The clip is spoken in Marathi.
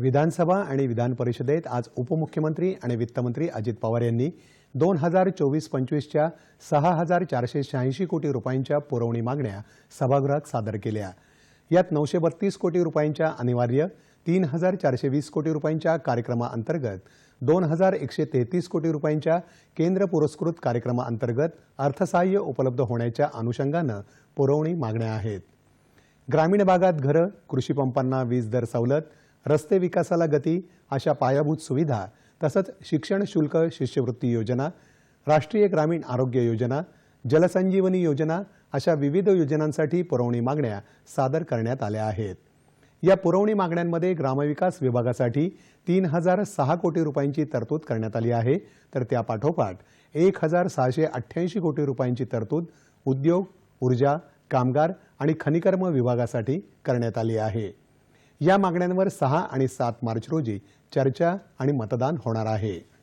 विधानसभा आणि विधान परिषदेत आज उपमुख्यमंत्री आणि वित्तमंत्री अजित पवार यांनी दोन हजार चोवीस पंचवीसच्या सहा हजार चारशे शहाऐंशी कोटी रुपयांच्या पुरवणी मागण्या सभागृहात सादर केल्या. यात नऊशे बत्तीस कोटी रुपयांच्या अनिवार्य तीन हजार चारशे वीस कोटी रुपयांच्या कार्यक्रमाअंतर्गत दोन हजार एकशे तेहतीस कोटी रुपयांच्या केंद्र पुरस्कृत कार्यक्रमाअंतर्गत अर्थसहाय्य उपलब्ध होण्याच्या अनुषंगानं पुरवणी मागण्या आहेत. ग्रामीण भागात घरं कृषीपंपांना वीज दर सवलत रस्ते विकासाला गती अशा पायाभूत सुविधा तसंच शिक्षण शुल्क शिष्यवृत्ती योजना राष्ट्रीय ग्रामीण आरोग्य योजना जलसंजीवनी योजना अशा विविध योजनांसाठी पुरवणी मागण्या सादर करण्यात आल्या आहेत. या पुरवणी मागण्यांमध्ये ग्रामविकास विभागासाठी तीन हजार सहा कोटी रुपयांची तरतूद करण्यात आली आहे. तर त्यापाठोपाठ एक हजार सहाशे अठ्ठ्याऐंशी कोटी रुपयांची तरतूद उद्योग ऊर्जा कामगार आणि खनिकर्म विभागासाठी करण्यात आली आहे. या मागण्यांवर सहा आणि सात मार्च रोजी चर्चा आणि मतदान होणार आहे.